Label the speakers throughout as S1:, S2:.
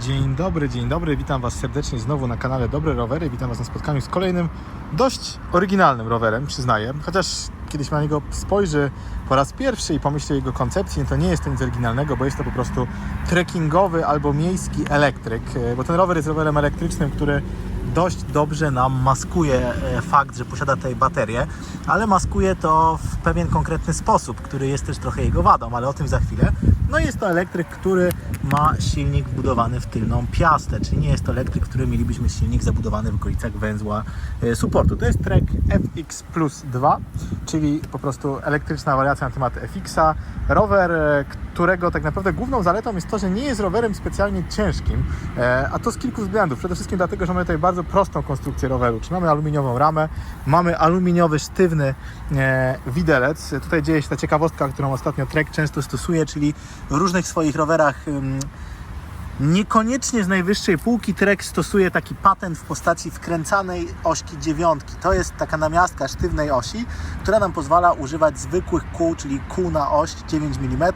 S1: Dzień dobry, dzień dobry, witam Was serdecznie znowu na kanale Dobre Rowery. Witam Was na spotkaniu z kolejnym dość oryginalnym rowerem, przyznaję. Chociaż kiedyś na niego spojrzy po raz pierwszy i pomyśli o jego koncepcji, to nie jest to nic oryginalnego, bo jest to po prostu trekkingowy albo miejski elektryk. E, Bo ten rower jest rowerem elektrycznym, który dość dobrze nam maskuje e, fakt, że posiada tutaj baterię, ale maskuje to w pewien konkretny sposób, który jest też trochę jego wadą, ale o tym za chwilę. No jest to elektryk, który ma silnik wbudowany w tylną piastę, czyli nie jest to elektryk, który mielibyśmy silnik zabudowany w okolicach węzła e, supportu. To jest Trek FX Plus 2, czyli po prostu elektryczna wariacja na temat FX-a. Rower, e, którego tak naprawdę główną zaletą jest to, że nie jest rowerem specjalnie ciężkim, e, a to z kilku względów. Przede wszystkim dlatego, że mamy tutaj bardzo prostą konstrukcję roweru, czyli mamy aluminiową ramę, mamy aluminiowy sztywny widelec. Tutaj dzieje się ta ciekawostka, którą ostatnio Trek często stosuje, czyli w różnych swoich rowerach Niekoniecznie z najwyższej półki Trek stosuje taki patent w postaci wkręcanej ośki dziewiątki. To jest taka namiastka sztywnej osi, która nam pozwala używać zwykłych kół, czyli kół na oś 9 mm,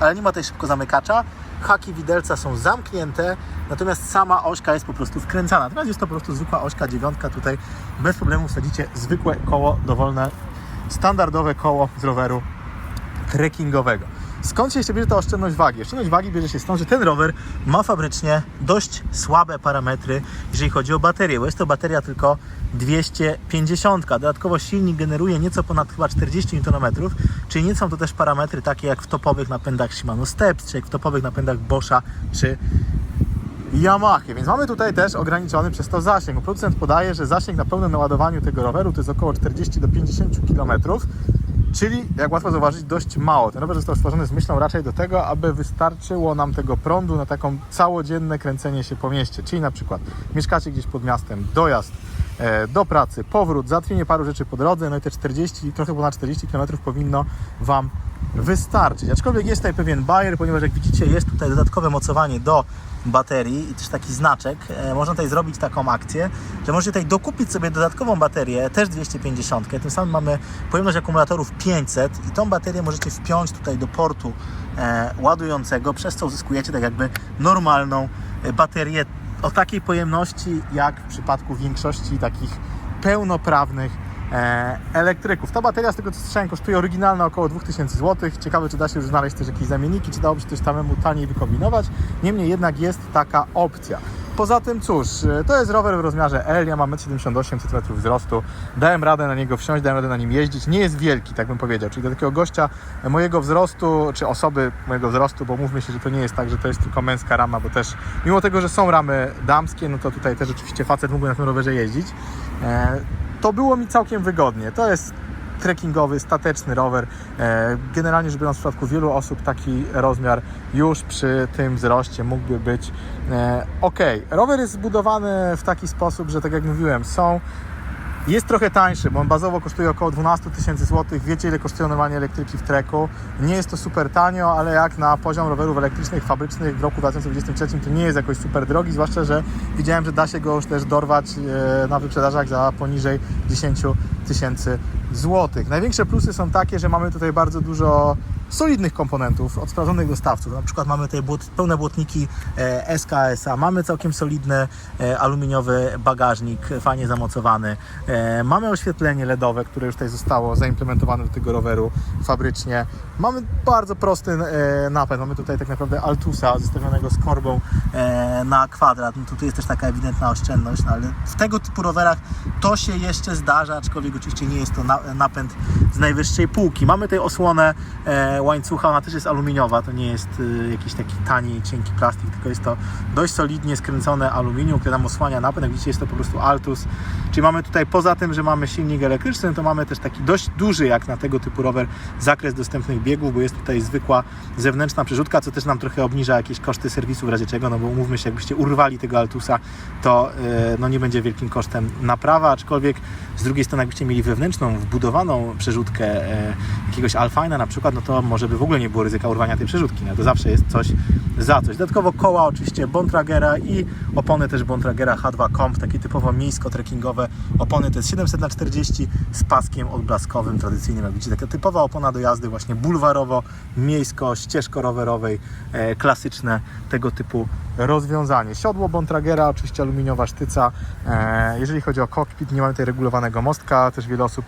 S1: ale nie ma tutaj szybko zamykacza. Haki widelca są zamknięte, natomiast sama ośka jest po prostu wkręcana. Natomiast jest to po prostu zwykła ośka dziewiątka. Tutaj bez problemu wsadzicie zwykłe koło dowolne, standardowe koło z roweru trekkingowego. Skąd się jeszcze bierze ta oszczędność wagi? Oszczędność wagi bierze się stąd, że ten rower ma fabrycznie dość słabe parametry, jeżeli chodzi o baterię, bo jest to bateria tylko 250. Dodatkowo silnik generuje nieco ponad chyba 40 Nm, czyli nie są to też parametry takie jak w topowych napędach Shimano Steps, czy jak w topowych napędach Boscha, czy Yamaha, więc mamy tutaj też ograniczony przez to zasięg. Producent podaje, że zasięg na pełnym naładowaniu tego roweru to jest około 40 do 50 km, czyli jak łatwo zauważyć dość mało. Ten rower został stworzony z myślą raczej do tego, aby wystarczyło nam tego prądu na taką całodzienne kręcenie się po mieście, czyli na przykład mieszkacie gdzieś pod miastem, dojazd e, do pracy, powrót, załatwienie paru rzeczy po drodze, no i te 40, trochę ponad 40 km powinno Wam wystarczyć. Aczkolwiek jest tutaj pewien bajer, ponieważ jak widzicie jest tutaj dodatkowe mocowanie do baterii i też taki znaczek. E, można tutaj zrobić taką akcję, że możecie tutaj dokupić sobie dodatkową baterię, też 250. Tym samym mamy pojemność akumulatorów 500 i tą baterię możecie wpiąć tutaj do portu e, ładującego, przez co uzyskujecie tak jakby normalną e, baterię o takiej pojemności jak w przypadku większości takich pełnoprawnych elektryków. Ta bateria, z tego co słyszałem, kosztuje oryginalna około 2000 zł. Ciekawe, czy da się już znaleźć też jakieś zamienniki, czy dałoby się coś samemu taniej wykombinować. Niemniej jednak jest taka opcja. Poza tym, cóż, e, to jest rower w rozmiarze L, ja mam 1,78 cm wzrostu. Dałem radę na niego wsiąść, dałem radę na nim jeździć. Nie jest wielki, tak bym powiedział, czyli do takiego gościa mojego wzrostu, czy osoby mojego wzrostu, bo mówmy się, że to nie jest tak, że to jest tylko męska rama, bo też mimo tego, że są ramy damskie, no to tutaj też oczywiście facet mógłby na tym rowerze jeździć. To było mi całkiem wygodnie. To jest trekkingowy, stateczny rower. E, Generalnie rzecz biorąc, w przypadku wielu osób taki rozmiar już przy tym wzroście mógłby być e, ok. Rower jest zbudowany w taki sposób, że tak jak mówiłem, są jest trochę tańszy, bo on bazowo kosztuje około 12 tysięcy złotych. Wiecie, ile kosztują normalnie elektryki w treku. Nie jest to super tanio, ale jak na poziom rowerów elektrycznych, fabrycznych w roku 2023 to nie jest jakoś super drogi, zwłaszcza, że widziałem, że da się go już też dorwać e, na wyprzedażach za poniżej 10 tysięcy złotych. Największe plusy są takie, że mamy tutaj bardzo dużo solidnych komponentów od sprawdzonych dostawców. Na przykład mamy tutaj błot, pełne błotniki e, SKS-a, mamy całkiem solidny e, aluminiowy bagażnik, fajnie zamocowany. E, mamy oświetlenie LEDowe, które już tutaj zostało zaimplementowane do tego roweru fabrycznie. Mamy bardzo prosty napęd. Mamy tutaj tak naprawdę Altusa zestawionego z korbą na kwadrat. No tutaj jest też taka ewidentna oszczędność, no ale w tego typu rowerach to się jeszcze zdarza, aczkolwiek oczywiście nie jest to na, napęd z najwyższej półki. Mamy tutaj osłonę e, łańcucha, ona też jest aluminiowa, to nie jest e, jakiś taki tani, cienki plastik, tylko jest to dość solidnie skręcone aluminium, które nam osłania napęd. Jak widzicie jest to po prostu Altus. Czyli mamy tutaj poza tym, że mamy silnik elektryczny, to mamy też taki dość duży jak na tego typu rower zakres dostępnych biegów, bo jest tutaj zwykła zewnętrzna przerzutka, co też nam trochę obniża jakieś koszty serwisu w razie czego, no bo umówmy się, jakbyście urwali tego Altusa, to e, no nie będzie wielkim kosztem naprawa, aczkolwiek z drugiej strony jakbyście mieli wewnętrzną, wbudowaną przerzutkę e, jakiegoś Alfina na przykład, no to może by w ogóle nie było ryzyka urwania tej przerzutki, no to zawsze jest coś za coś. Dodatkowo koła oczywiście Bontragera i opony też Bontragera H2 Comp, takie typowo miejsko-trekkingowe opony, to jest 700 na 40 z paskiem odblaskowym, tradycyjnym, jak widzicie, taka typowa opona do jazdy właśnie bulwarowo, miejsko, ścieżko rowerowej, e, klasyczne tego typu rozwiązanie. Siodło Bontragera, oczywiście aluminiowa sztyca. E, jeżeli chodzi o kokpit, nie mamy tutaj regulowanego mostka, też wiele osób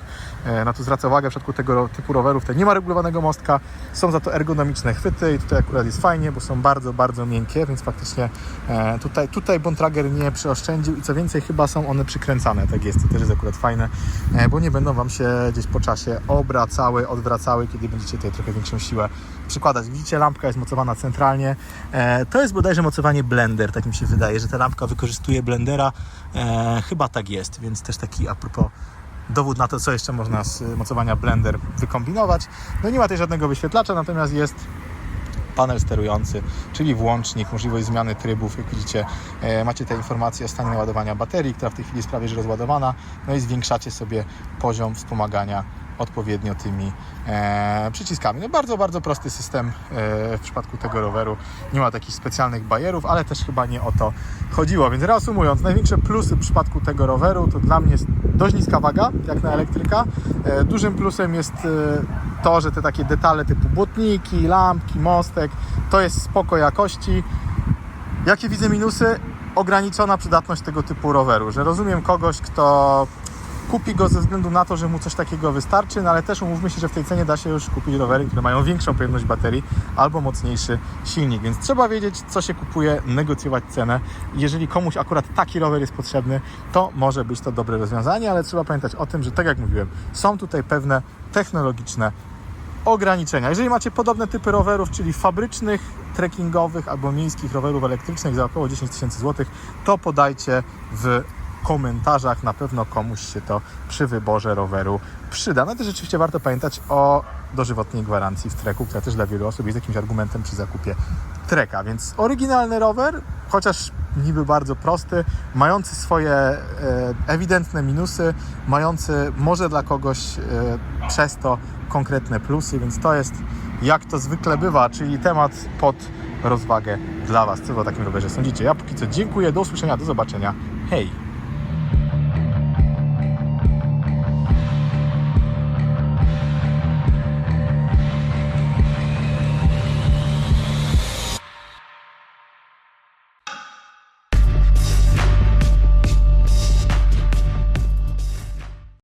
S1: na to zwraca uwagę. W przypadku tego typu rowerów tutaj nie ma regulowanego mostka, są za to ergonomiczne chwyty i tutaj akurat jest fajnie, bo są bardzo, bardzo miękkie, więc faktycznie e, tutaj, tutaj Bontrager nie przeoszczędził i co więcej chyba są one przykręcane, tak jest, to też jest akurat fajne, e, bo nie będą Wam się gdzieś po czasie obracały, odwracały, kiedy będziecie tutaj trochę większą siłę przykładać. Widzicie, lampka jest mocowana centralnie. E, to jest bodajże mocowanie blender, tak mi się wydaje, że ta lampka wykorzystuje blendera. E, chyba tak jest, więc też taki a propos dowód na to, co jeszcze można z mocowania blender wykombinować. No nie ma tutaj żadnego wyświetlacza, natomiast jest panel sterujący, czyli włącznik, możliwość zmiany trybów. Jak widzicie, e, macie te informacje o stanie naładowania baterii, która w tej chwili jest prawie że rozładowana. No i zwiększacie sobie poziom wspomagania odpowiednio tymi e, przyciskami. No bardzo, bardzo prosty system e, w przypadku tego roweru. Nie ma takich specjalnych bajerów, ale też chyba nie o to chodziło. Więc reasumując, największe plusy w przypadku tego roweru to dla mnie dość niska waga, jak na elektryka. E, dużym plusem jest e, to, że te takie detale typu błotniki, lampki, mostek, to jest spoko jakości. Jakie widzę minusy? Ograniczona przydatność tego typu roweru, że rozumiem kogoś, kto kupi go ze względu na to, że mu coś takiego wystarczy, no ale też umówmy się, że w tej cenie da się już kupić rowery, które mają większą pojemność baterii albo mocniejszy silnik, więc trzeba wiedzieć, co się kupuje, negocjować cenę. Jeżeli komuś akurat taki rower jest potrzebny, to może być to dobre rozwiązanie, ale trzeba pamiętać o tym, że tak jak mówiłem, są tutaj pewne technologiczne ograniczenia. Jeżeli macie podobne typy rowerów, czyli fabrycznych, trekkingowych albo miejskich rowerów elektrycznych za około 10 tysięcy złotych, to podajcie w komentarzach. Na pewno komuś się to przy wyborze roweru przyda. No też rzeczywiście warto pamiętać o dożywotniej gwarancji w treku, która też dla wielu osób jest jakimś argumentem przy zakupie treka. Więc oryginalny rower, chociaż niby bardzo prosty, mający swoje e, ewidentne minusy, mający może dla kogoś e, przez to konkretne plusy, więc to jest jak to zwykle bywa, czyli temat pod rozwagę dla Was. Co o takim rowerze sądzicie? Ja póki co dziękuję, do usłyszenia, do zobaczenia. Hej!